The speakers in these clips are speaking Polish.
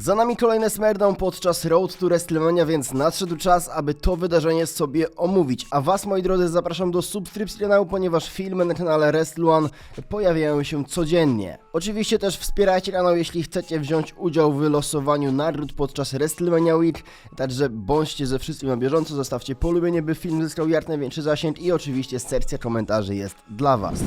Za nami kolejny SmackDown podczas Road to WrestleMania, więc nadszedł czas, aby to wydarzenie sobie omówić. A was, moi drodzy, zapraszam do subskrypcji kanału, ponieważ filmy na kanale WrestleOne pojawiają się codziennie. Oczywiście też wspierajcie kanał, jeśli chcecie wziąć udział w losowaniu nagród podczas WrestleMania Week, także bądźcie ze wszystkim na bieżąco, zostawcie polubienie, by film zyskał jak największy zasięg i oczywiście sekcja komentarzy jest dla was.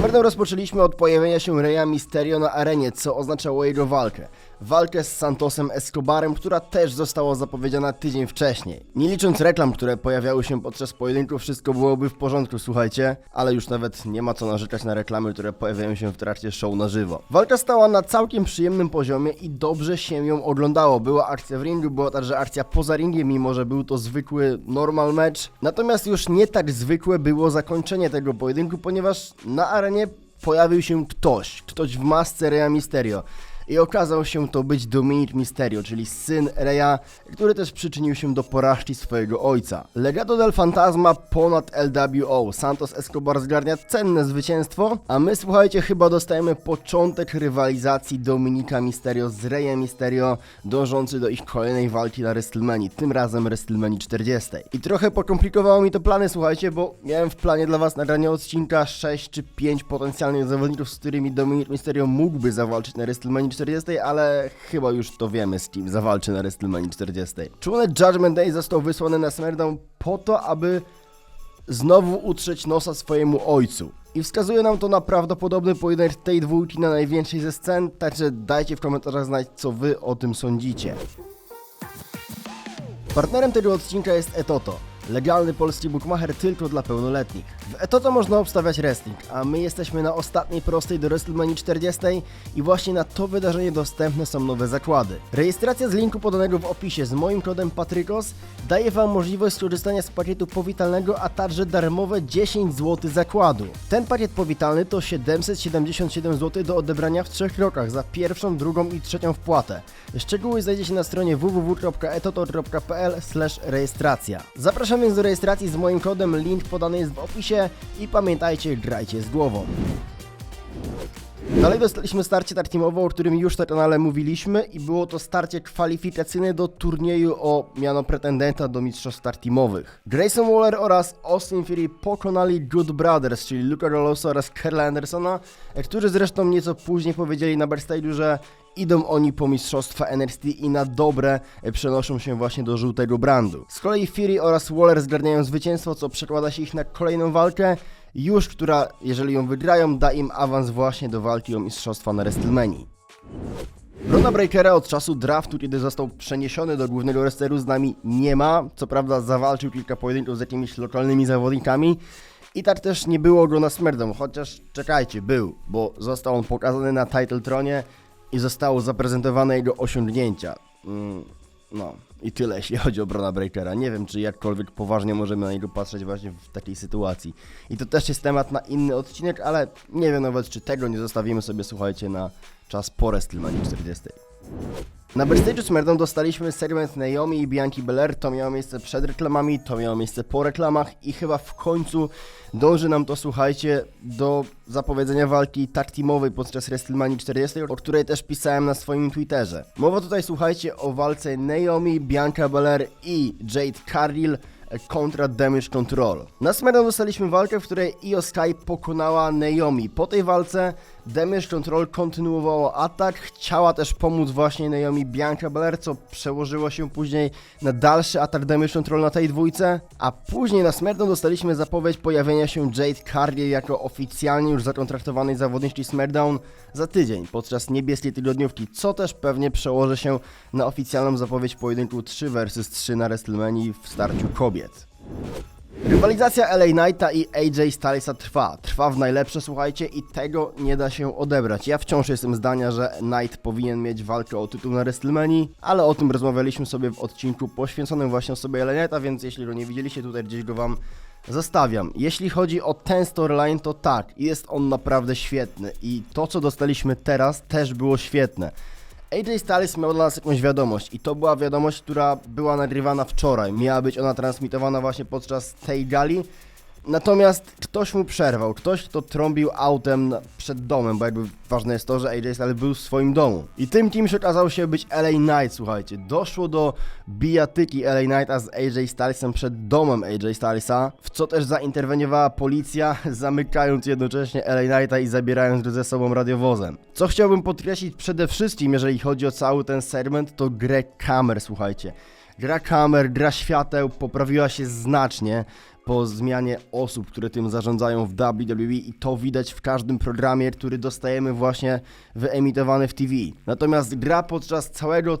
SmackDown rozpoczęliśmy od pojawienia się Reya Mysterio na arenie, co oznaczało jego walkę. Walkę z Santosem Escobarem, która też została zapowiedziana tydzień wcześniej. Nie licząc reklam, które pojawiały się podczas pojedynku, wszystko byłoby w porządku, słuchajcie, ale już nawet nie ma co narzekać na reklamy, które pojawiają się w trakcie show na żywo. Walka stała na całkiem przyjemnym poziomie i dobrze się ją oglądało. Była akcja w ringu, była także akcja poza ringiem, mimo że był to zwykły normal mecz. Natomiast już nie tak zwykłe było zakończenie tego pojedynku, ponieważ na arenie pojawił się ktoś, ktoś w masce Reya Mysterio. I okazał się to być Dominic Mysterio, czyli syn Reya, który też przyczynił się do porażki swojego ojca. Legado del Fantasma ponad LWO. Santos Escobar zgarnia cenne zwycięstwo, a my słuchajcie, chyba dostajemy początek rywalizacji Dominika Mysterio z Reyem Mysterio, dążący do ich kolejnej walki na WrestleMania, tym razem WrestleMania 40. I trochę pokomplikowało mi to plany, słuchajcie, bo miałem w planie dla was nagranie odcinka 6 czy 5 potencjalnych zawodników, z którymi Dominic Mysterio mógłby zawalczyć na WrestleMania 40, ale chyba już to wiemy, z kim zawalczy na WrestleMania 40. Członek Judgment Day został wysłany na SmackDown po to, aby znowu utrzeć nosa swojemu ojcu. I wskazuje nam to na prawdopodobny pojedynek tej dwójki na największej ze scen, także dajcie w komentarzach znać, co wy o tym sądzicie. Partnerem tego odcinka jest Etoto, legalny polski bookmacher tylko dla pełnoletnich. W Etoto można obstawiać wrestling, a my jesteśmy na ostatniej prostej do WrestleMania 40 i właśnie na to wydarzenie dostępne są nowe zakłady. Rejestracja z linku podanego w opisie z moim kodem Patrykos daje Wam możliwość skorzystania z pakietu powitalnego, a także darmowe 10 zł zakładu. Ten pakiet powitalny to 777 zł do odebrania w trzech krokach za pierwszą, drugą i trzecią wpłatę. Szczegóły znajdziecie na stronie www.etoto.pl rejestracja. Zapraszam więc do rejestracji z moim kodem, link podany jest w opisie i pamiętajcie, grajcie z głową. Dalej dostaliśmy starcie tag teamowe, o którym już na kanale mówiliśmy i było to starcie kwalifikacyjne do turnieju o miano pretendenta do mistrzostw tag teamowych. Grayson Waller oraz Austin Fury pokonali Good Brothers, czyli Luca Rolosa oraz Kerla Andersona, którzy zresztą nieco później powiedzieli na backstage'u, że idą oni po mistrzostwa NXT i na dobre e, przenoszą się właśnie do żółtego brandu. Z kolei Fury oraz Waller zgarniają zwycięstwo, co przekłada się ich na kolejną walkę, już która, jeżeli ją wygrają, da im awans właśnie do walki o mistrzostwa na WrestleMania. Brona Breakera od czasu draftu, kiedy został przeniesiony do głównego wrestleru z nami nie ma. Co prawda zawalczył kilka pojedynków z jakimiś lokalnymi zawodnikami. I tak też nie było go na SmackDown, chociaż czekajcie, był, bo został on pokazany na Title Tronie i zostało zaprezentowane jego osiągnięcia. Mm, no i tyle, jeśli chodzi o Brona Breakera. Nie wiem, czy jakkolwiek poważnie możemy na niego patrzeć właśnie w takiej sytuacji. I to też jest temat na inny odcinek, ale nie wiem nawet, czy tego nie zostawimy sobie, słuchajcie, na czas po WrestleMania 40. Na backstage'u SmackDown dostaliśmy segment Naomi i Bianki Belair, to miało miejsce przed reklamami, to miało miejsce po reklamach i chyba w końcu dąży nam to, słuchajcie, do zapowiedzenia walki tag teamowej podczas WrestleMania 40, o której też pisałem na swoim Twitterze. Mowa tutaj, słuchajcie, o walce Naomi, Bianca Belair i Jade Cargill kontra Damage Control. Na SmackDown dostaliśmy walkę, w której Io Sky pokonała Naomi. Po tej walce Damage Control kontynuowało atak, chciała też pomóc właśnie Naomi Bianca Belair, co przełożyło się później na dalszy atak Damage Control na tej dwójce, a później na SmackDown dostaliśmy zapowiedź pojawienia się Jade Cargill jako oficjalnie już zakontraktowanej zawodniczki SmackDown za tydzień podczas niebieskiej tygodniówki, co też pewnie przełoży się na oficjalną zapowiedź pojedynku 3 vs 3 na WrestleMania w starciu kobiet. Rywalizacja LA Knighta i AJ Stylesa trwa. Trwa w najlepsze, słuchajcie, i tego nie da się odebrać. Ja wciąż jestem zdania, że Knight powinien mieć walkę o tytuł na WrestleMania, ale o tym rozmawialiśmy sobie w odcinku poświęconym właśnie osobie LA Knighta, więc jeśli go nie widzieliście, tutaj gdzieś go wam zostawiam. Jeśli chodzi o ten storyline, to tak, jest on naprawdę świetny i to, co dostaliśmy teraz, też było świetne. AJ Styles miał dla nas jakąś wiadomość i to była wiadomość, która była nagrywana wczoraj. Miała być ona transmitowana właśnie podczas tej gali. Natomiast ktoś mu przerwał, ktoś kto trąbił autem przed domem, bo jakby ważne jest to, że AJ Styles był w swoim domu. I tym kimś okazał się być LA Knight, słuchajcie. Doszło do bijatyki LA Knighta z AJ Stylesem przed domem AJ Stylesa, w co też zainterweniowała policja, zamykając jednocześnie LA Knighta i zabierając go ze sobą radiowozem. Co chciałbym podkreślić przede wszystkim, jeżeli chodzi o cały ten segment, to grę kamer, słuchajcie. Gra kamer, gra świateł poprawiła się znacznie po zmianie osób, które tym zarządzają w WWE i to widać w każdym programie, który dostajemy właśnie wyemitowany w TV. Natomiast gra podczas całego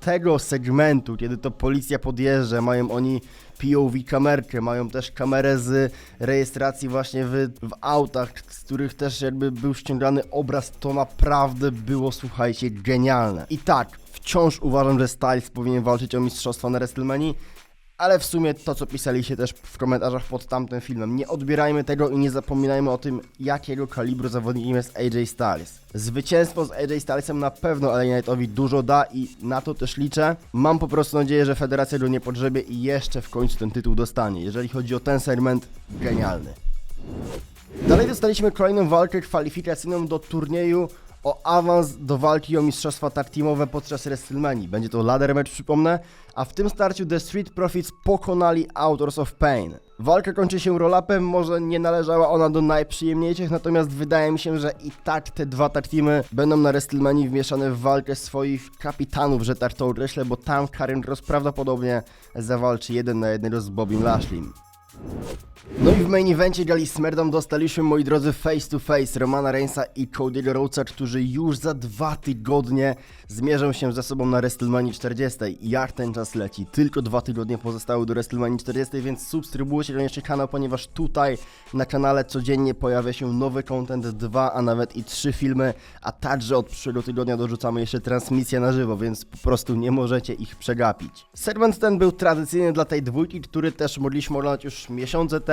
tego segmentu, kiedy to policja podjeżdża, mają oni POV kamerkę, mają też kamerę z rejestracji właśnie w, w autach, z których też jakby był ściągany obraz, to naprawdę było, słuchajcie, genialne. I tak, wciąż uważam, że Styles powinien walczyć o mistrzostwo na WrestleMania, ale w sumie to, co pisaliście też w komentarzach pod tamtym filmem, nie odbierajmy tego i nie zapominajmy o tym, jakiego kalibru zawodnikiem jest AJ Styles. Zwycięstwo z AJ Stylesem na pewno LA Knightowi dużo da i na to też liczę. Mam po prostu nadzieję, że federacja go nie podrzebie i jeszcze w końcu ten tytuł dostanie. Jeżeli chodzi o ten segment, genialny. Dalej dostaliśmy kolejną walkę kwalifikacyjną do turnieju o awans do walki o mistrzostwa tag teamowe podczas WrestleMania. Będzie to ladder match, przypomnę, a w tym starciu The Street Profits pokonali Authors of Pain. Walka kończy się roll-upem, może nie należała ona do najprzyjemniejszych, natomiast wydaje mi się, że i tak te dwa tag teamy będą na WrestleMania wmieszane w walkę swoich kapitanów, że tak to określę, bo tam Karen Cross prawdopodobnie zawalczy jeden na jednego z Bobim Lashley. No i w main evencie gali SmackDown dostaliśmy, moi drodzy, face to face Romana Reignsa i Cody'ego Rhodesa, którzy już za dwa tygodnie zmierzą się ze sobą na WrestleMania 40. Jak ten czas leci? Tylko dwa tygodnie pozostały do WrestleMania 40, więc subskrybujcie koniecznie kanał, ponieważ tutaj na kanale codziennie pojawia się nowy content, dwa, a nawet i trzy filmy, a także od przyszłego tygodnia dorzucamy jeszcze transmisję na żywo, więc po prostu nie możecie ich przegapić. Segment ten był tradycyjny dla tej dwójki, który też mogliśmy oglądać już miesiące temu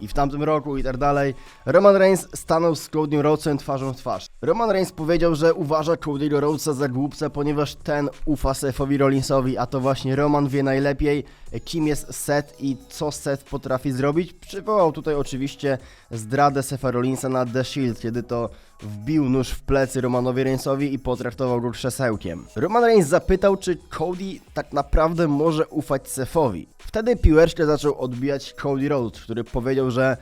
i w tamtym roku i tak dalej. Roman Reigns stanął z Cody'm Rhodesem twarzą w twarz. Roman Reigns powiedział, że uważa Cody'ego Rhodesa za głupca, ponieważ ten ufa Sethowi Rollinsowi, a to właśnie Roman wie najlepiej, kim jest Seth i co Seth potrafi zrobić. Przywołał tutaj oczywiście zdradę Setha Rollinsa na The Shield, kiedy to wbił nóż w plecy Romanowi Reignsowi i potraktował go krzesełkiem. Roman Reigns zapytał, czy Cody tak naprawdę może ufać Sethowi. Wtedy piłeczkę zaczął odbijać Cody Rhodes, który powiedział, że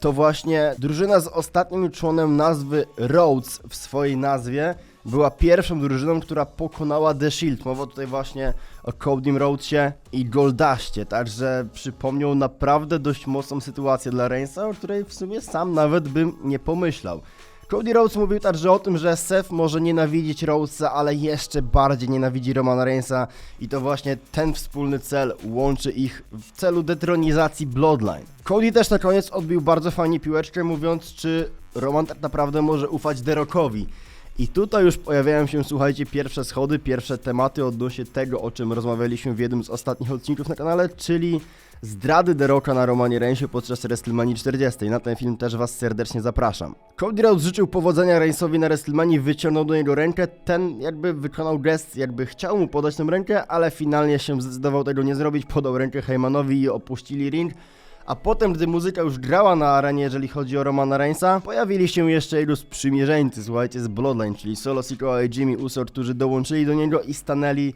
to właśnie drużyna z ostatnim członem nazwy Rhodes w swojej nazwie była pierwszą drużyną, która pokonała The Shield. Mowa tutaj właśnie o Codym Rhodesie i Goldashcie, także przypomniał naprawdę dość mocną sytuację dla Reignsa, o której w sumie sam nawet bym nie pomyślał. Cody Rhodes mówił także o tym, że Seth może nienawidzić Rhodesa, ale jeszcze bardziej nienawidzi Romana Reignsa i to właśnie ten wspólny cel łączy ich w celu detronizacji Bloodline. Cody też na koniec odbił bardzo fajnie piłeczkę, mówiąc, czy Roman tak naprawdę może ufać Derokowi. I tutaj już pojawiają się, słuchajcie, pierwsze schody, pierwsze tematy odnośnie tego, o czym rozmawialiśmy w jednym z ostatnich odcinków na kanale, czyli zdrady The Rocka na Romanie Reignsie podczas WrestleMania 40. Na ten film też Was serdecznie zapraszam. Cody Rhodes życzył powodzenia Reignsowi na WrestleMania, wyciągnął do niego rękę, ten jakby wykonał gest, jakby chciał mu podać tę rękę, ale finalnie się zdecydował tego nie zrobić, podał rękę Heymanowi i opuścili ring. A potem, gdy muzyka już grała na arenie, jeżeli chodzi o Romana Reignsa, pojawili się jeszcze jego sprzymierzeńcy, słuchajcie, z Bloodline, czyli Solo Sikoa i Jimmy Uso, którzy dołączyli do niego i stanęli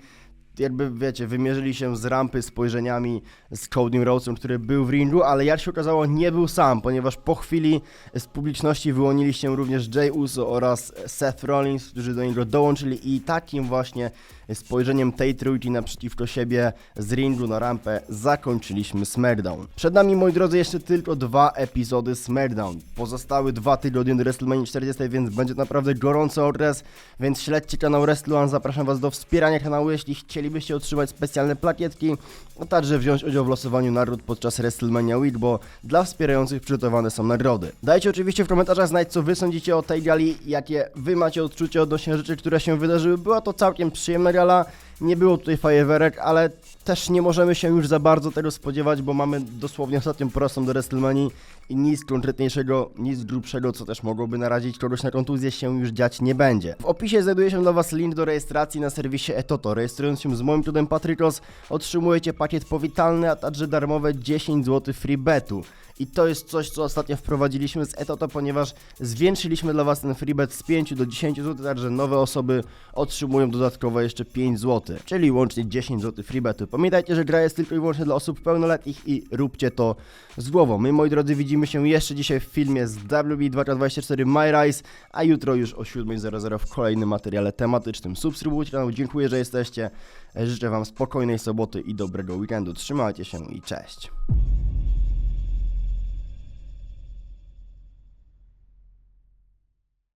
jakby wiecie, wymierzyli się z rampy spojrzeniami z Codym Rhodesem, który był w ringu, ale jak się okazało nie był sam, ponieważ po chwili z publiczności wyłonili się również Jay Uso oraz Seth Rollins, którzy do niego dołączyli i takim właśnie spojrzeniem tej trójki naprzeciwko siebie z ringu na rampę zakończyliśmy SmackDown. Przed nami, moi drodzy, jeszcze tylko dwa epizody SmackDown. Pozostały dwa tygodnie do WrestleMania 40, więc będzie naprawdę gorący okres, więc śledźcie kanał WrestleOne, zapraszam Was do wspierania kanału, jeśli chcielibyście otrzymać specjalne plakietki, a także wziąć udział w losowaniu nagród podczas WrestleMania Week, bo dla wspierających przygotowane są nagrody. Dajcie oczywiście w komentarzach znać, co Wy sądzicie o tej gali, jakie Wy macie odczucie odnośnie rzeczy, które się wydarzyły. Była to całkiem przyjemna gala. Nie było tutaj fajerwerek, ale też nie możemy się już za bardzo tego spodziewać, bo mamy dosłownie ostatnią prostą do WrestleMania i nic konkretniejszego, nic grubszego, co też mogłoby narazić kogoś na kontuzję się już dziać nie będzie. W opisie znajduje się dla Was link do rejestracji na serwisie Etoto. Rejestrując się z moim kodem Patrykos otrzymujecie pakiet powitalny, a także darmowe 10 zł free betu. I to jest coś, co ostatnio wprowadziliśmy z Etoto, ponieważ zwiększyliśmy dla Was ten freebet z 5 do 10 zł, także nowe osoby otrzymują dodatkowo jeszcze 5 zł, czyli łącznie 10 zł freebetu. Pamiętajcie, że gra jest tylko i wyłącznie dla osób pełnoletnich i róbcie to z głową. My, moi drodzy, widzimy się jeszcze dzisiaj w filmie z WB 2K24 My Rise, a jutro już o 7.00 w kolejnym materiale tematycznym. Subskrybujcie kanał, dziękuję, że jesteście. Życzę Wam spokojnej soboty i dobrego weekendu. Trzymajcie się i cześć.